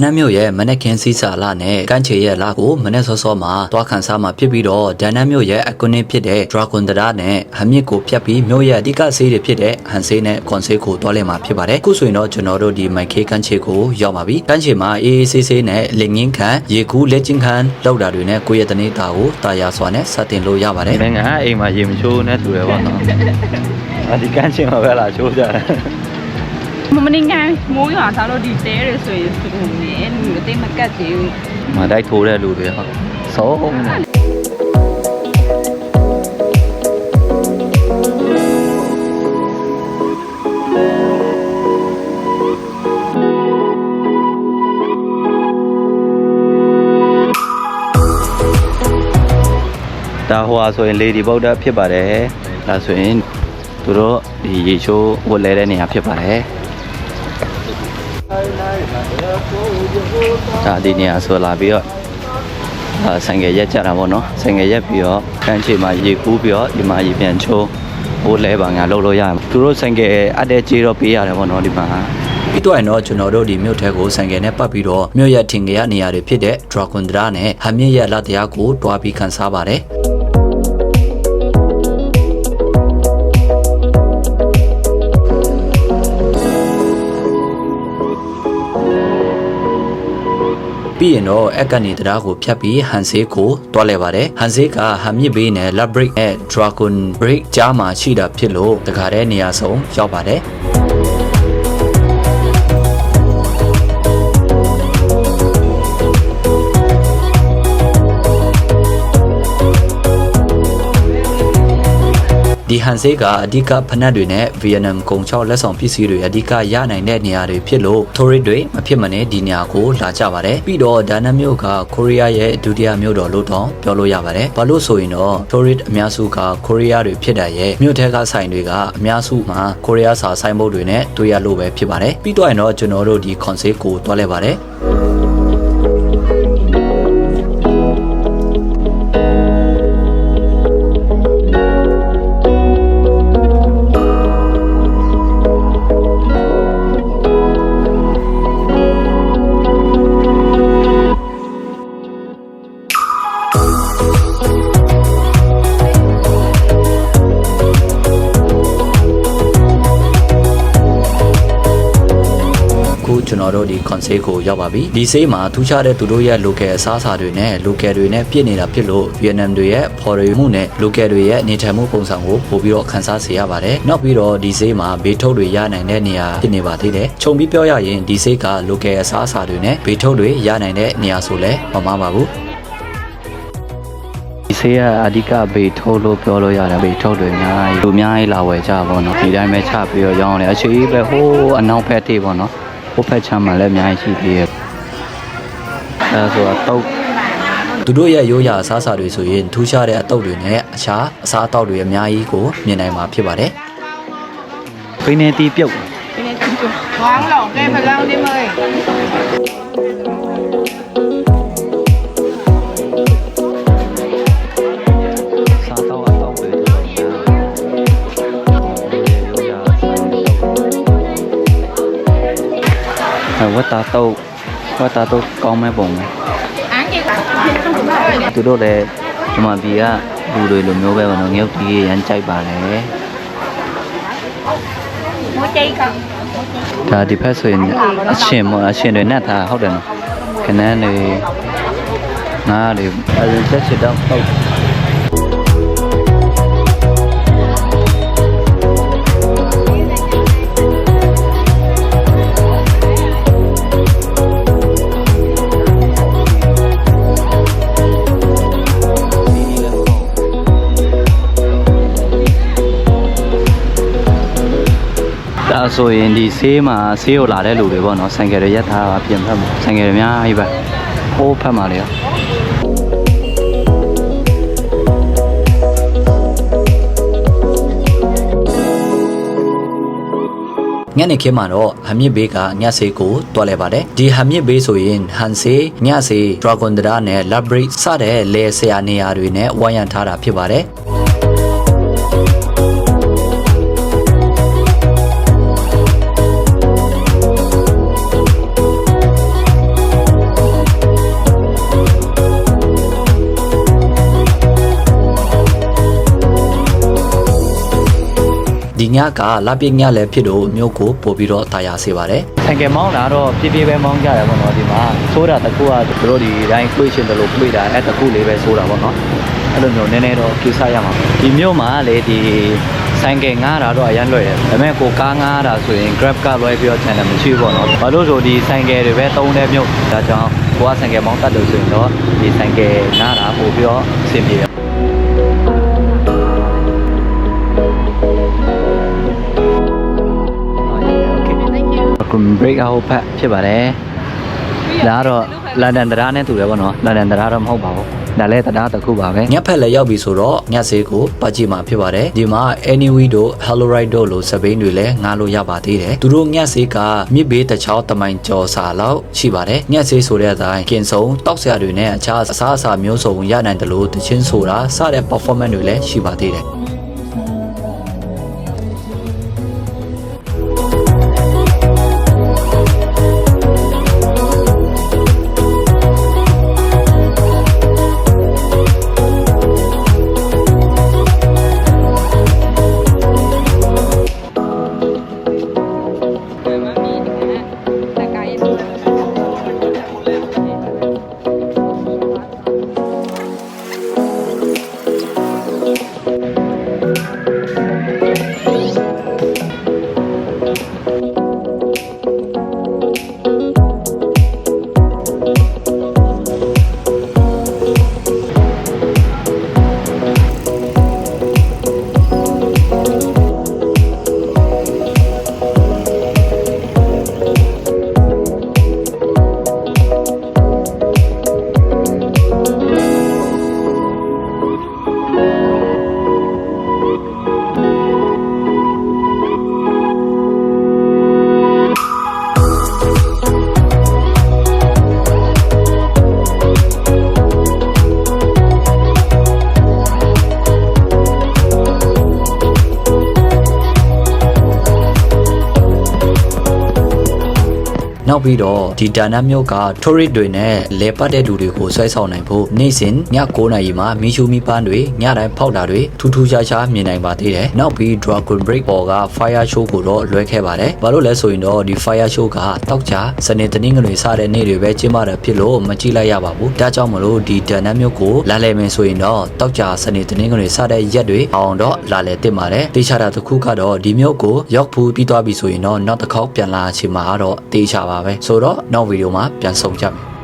အနက်မြို့ရဲ့မနက်ခင်းစီးစာလာနဲ့ကန့်ချေရဲ့လာကိုမနက်စောစောမှာတွားခန်းစားမှာဖြစ်ပြီးတော့ဒန်နတ်မြို့ရဲ့အကွန်းနစ်ဖြစ်တဲ့ Dragon တရာနဲ့ဟမြစ်ကိုဖြတ်ပြီးမြို့ရဲ့အဓိကဆေးတွေဖြစ်တဲ့ဟန်ဆေးနဲ့ကွန်ဆေးကိုတွားလဲမှာဖြစ်ပါတယ်အခုဆိုရင်တော့ကျွန်တော်တို့ဒီမိုက်ခေကန့်ချေကိုရောက်ပါပြီကန့်ချေမှာအေးအေးဆေးဆေးနဲ့လင်ငင်းခံရေကူးလက်ချင်းခံလောက်တာတွေနဲ့ကိုယ့်ရဲ့တနေ့တာကိုတာယာစွာနဲ့ဆက်တင်လို့ရပါတယ်ဒီနိုင်ငံအိမ်မှာရေမချိုးနဲ့တူတယ်ပေါ့နော်အဒီကန်းချင်းမှာပဲလာချိုးကြတယ် မမနေငန်းမိုးရွာသားလို့ဒီတဲရဆိုရင်သူနေလူအသိမကတ်သေးဘူးမတိုက်ထိုးတဲ့လူတွေဟုတ်ဆုံးနေဒါဟိုဟာဆိုရင်လေဒီဗုဒ္ဓဖြစ်ပါတယ်ဒါဆိုရင်သူတို့ဒီရေချိုးဝတ်လဲတဲ့နေရာဖြစ်ပါတယ် ဒါဒီနေရာဆိုလာပြီးတော့အာဆိုင်ငယ်ရက်ကြတာပေါ့နော်ဆိုင်ငယ်ရက်ပြီးတော့ကမ်းခြေမှာရေကူးပြီးတော့ဒီမှာရေပြန်ချိုးဟိုလဲပါငါလှုပ်လို့ရတယ်သူတို့ဆိုင်ငယ်အတဲ့ကြေးတော့ပေးရတယ်ပေါ့နော်ဒီမှာပြီးတော့ရင်တော့ကျွန်တော်တို့ဒီမြို့ထဲကိုဆိုင်ကယ်နဲ့ပတ်ပြီးတော့မြို့ရဲ့ထင်ကြရနေရာတွေဖြစ်တဲ့ Dragon တရာနဲ့ဟမြင့်ရဲ့လက်တရားကိုတွားပြီးခန်းစားပါတယ် ပြီးရင်တော့အက်ကနေတရားကိုဖြတ်ပြီးဟန်ဆေးကိုတွားလဲပါတယ်ဟန်ဆေးကဟမ်မြစ်ဘေးနဲ့ Lab Break နဲ့ Dragon Break ကြားမှာရှိတာဖြစ်လို့တခါတည်းနေရာဆုံးရောက်ပါတယ် ဒီဟန်ဆေးကအဓိကဖနက်တွေနဲ့ဗီယက်နမ်ကုန်ချောက်လက်ဆောင်ပစ္စည်းတွေအဓိကရနိုင်တဲ့နေရာတွေဖြစ်လို့တိုရစ်တွေမဖြစ်မနေဒီနေရာကိုလာကြပါတယ်ပြီးတော့ဒါနမ်မြို့ကကိုရီးယားရဲ့ဒုတိယမြို့တော်လို့တောင်ပြောလို့ရပါတယ်ဘာလို့ဆိုရင်တော့တိုရစ်အများစုကကိုရီးယားတွေဖြစ်တဲ့ရဲ့မြို့ထဲကဆိုင်တွေကအများစုမှာကိုရီးယားစာဆိုင်ဘုတ်တွေနဲ့တွေ့ရလို့ပဲဖြစ်ပါတယ်ပြီးတော့ရင်တော့ကျွန်တော်တို့ဒီကွန်ဆေးကိုတွားလဲပါတယ် ခုကျွန်တော်တို့ဒီ concert ကိုရောက်ပါပြီဒီဆေးမှာထူးခြားတဲ့သူတို့ရဲ့ local အစားအစာတွေနဲ့ local တွေနဲ့ပြည့်နေတာဖြစ်လို့ Vietnam တွေရဲ့ foreign မှုနဲ့ local တွေရဲ့နေထိုင်မှုပုံစံကိုပို့ပြီးတော့ခန်းစားစေရပါတယ်နောက်ပြီးတော့ဒီဆေးမှာဘေးထုတ်တွေရနိုင်တဲ့နေရာဖြစ်နေပါသေးတယ်ခြုံပြီးပြောရရင်ဒီဆေးက local အစားအစာတွေနဲ့ဘေးထုတ်တွေရနိုင်တဲ့နေရာဆိုလဲမမှားပါဘူးဒီ ဆေးကအဓိကဘေထုတ်လို့ပြောလို့ရတယ်ဘေထုတ်တွေအများကြီးလူအများကြီးလာဝယ်ကြပါတော့ဒီတိုင်းပဲချပြီးတော့ရောင်းတယ်အရှိကြီးပဲဟိုးအနောက်ဖက်ထိပ်ပေါ့နော်ဟိုဖက်ချမ်းမှာလည်းအများကြီးရှိသေးရဲ့အဲဆိုတော့တော့သူတို့ရဲ့ရိုးရာအစားအစာတွေဆိုရင်ထူးခြားတဲ့အတုပ်တွေနဲ့အခြားအစားအသောက်တွေအများကြီးကိုမြင်နိုင်မှာဖြစ်ပါတယ်ပိနေတီးပြုတ်ဒီနေ့သူဝမ်းလောင်ကဲဖကောင်းနေမေးစား တ်တာတော့ဝတ်တာတော့ကောင်းမဲ့ပုံပဲအန်းကြီးကသူတို့လည်းဒီမှာဒီကလူတွေလိုမျိုးပဲပေါ့နော်ငရုတ်ကြီးရမ်းကြိုက်ပါတယ်မိုးချိတ်ကဒါဒီဖက်ဆိုရင်အရှင်ပေါ့အရှင်တွေနဲ့ထားဟုတ်တယ်နော်ခဏန်းတွေငါးတွေအဲဒီချက်ချစ်တော့ဟုတ် ဆိုရင်ဒီဆေးမှာဆေးကိုလာတဲ့လူတွေပေါ့နော်ဆိုင်ကယ်တွေရက်ထားတာပြင်ဖက်မှာဆိုင်ကယ်တွေအများကြီးပဲဟိုးဖက်မှာလေရောညနေခင်းမှာတော့ဟမြစ်ဘေးကညဆေးကိုတွားလဲပါတယ်ဒီဟမြစ်ဘေးဆိုရင်ဟန်ဆေးညဆေး Dragon တရာနဲ့ Labyrinth စတဲ့လေဆရာနေရာတွေနဲ့ဝိုင်းရံထားတာဖြစ်ပါတယ် ညကလာပစ်ညလည်းဖြစ်လို့မြို့ကိုပို့ပြီးတော့တာယာစေပါတယ်ဆိုင်ကယ်မောင်းတာတော့ပြပြပဲမောင်းကြရပါတော့ဒီမှာဆိုးတာတစ်ခုကသူတို့ဒီတိုင်းခွေးရှင်တယ်လို့ခွေးတာအဲ့တစ်ခုလေးပဲဆိုးတာပေါ့နော်အဲ့လိုမျိုးနည်းနည်းတော့ကိစ္စရမှာဒီမြို့မှာလေဒီဆိုင်ကယ်ငားတာတော့အရင်လွယ်တယ်ဒါပေမဲ့ကိုကားငားတာဆိုရင် Grab ကလွယ်ပြီးတော့ channel မရှိဘူးပေါ့နော်ဘာလို့ဆိုဒီဆိုင်ကယ်တွေပဲတုံးတဲ့မြို့ဒါကြောင့်ကိုကဆိုင်ကယ်မောင်းတတ်လို့ဆိုရင်တော့ဒီဆိုင်ကယ်ငားတာပို့ပြီးတော့အဆင်ပြေတယ် အခု break out ဖက်ဖြစ်ပါတယ်ဒါကတော့လန်ဒန်တရားနဲ့တူတယ်ပေါ့နော်လန်ဒန်တရားတော့မဟုတ်ပါဘူးဒါလည်းတရားတစ်ခုပါပဲညက်ဖက်လည်းရောက်ပြီဆိုတော့ညက်စေးကိုပတ်ကြည့်မှာဖြစ်ပါတယ်ဒီမှာ anyway တို့ hello right တို့လိုစပိန်တွေလည်းငားလို့ရပါသေးတယ်သူတို့ညက်စေးကမြစ်ဘေးတစ်ချောင်းတမိုင်ကျော်စာလောက်ရှိပါတယ်ညက်စေးဆိုတဲ့အတိုင်းကင်စုံတောက်ဆရာတွေနဲ့အခြားအစားအစာမျိုးစုံရနိုင်တယ်လို့တချင်းဆိုတာစတဲ့ performance တွေလည်းရှိပါသေးတယ် နောက်ပြီးတော့ဒီဒါနမျိုးက tourist တွေနဲ့လဲပတ်တဲ့လူတွေကိုဆွဲဆောင်နိုင်ဖို့နေ့စဉ်ည9:00နာရီမှာမီရှူမီပန်းတွေညတိုင်းဖောက်တာတွေထူးထူးခြားခြားမြင်နိုင်ပါသေးတယ်။နောက်ပြီး Dragon Break ပေါ်က Fire Show ကိုတော့လွှဲခဲ့ပါတယ်။ဘာလို့လဲဆိုရင်တော့ဒီ Fire Show ကတောက်ကြစနေတနင်္ဂနွေစတဲ့နေ့တွေပဲကျင်းပတာဖြစ်လို့မကြည့်လိုက်ရပါဘူး။ဒါကြောင့်မလို့ဒီဒါနမျိုးကိုလာလည်မယ်ဆိုရင်တော့တောက်ကြစနေတနင်္ဂနွေစတဲ့ရက်တွေအောင်တော့လာလည်တင်ပါတယ်။တေချာတာတစ်ခုကတော့ဒီမျိုးကိုရောက်ဖူးပြီးသွားပြီဆိုရင်တော့နောက်တစ်ခေါက်ပြန်လာချင်မှာတော့တေချာပါပဲ။ဆိုတော့နောက်ဗီဒီယိုမှာပြန်ဆုံကြမယ်